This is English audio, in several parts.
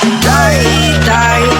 Tay, tay,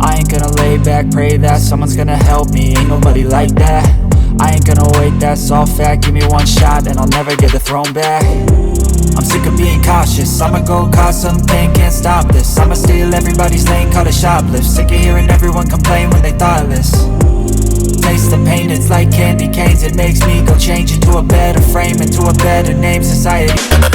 I ain't gonna lay back, pray that someone's gonna help me. Ain't nobody like that. I ain't gonna wait, that's all fact. Give me one shot and I'll never get the throne back. I'm sick of being cautious. I'ma go cause something, can't stop this. I'ma steal everybody's lane, call it shoplift. Sick of hearing everyone complain when they thoughtless. Taste the pain, it's like candy canes. It makes me go change into a better frame Into a better name, society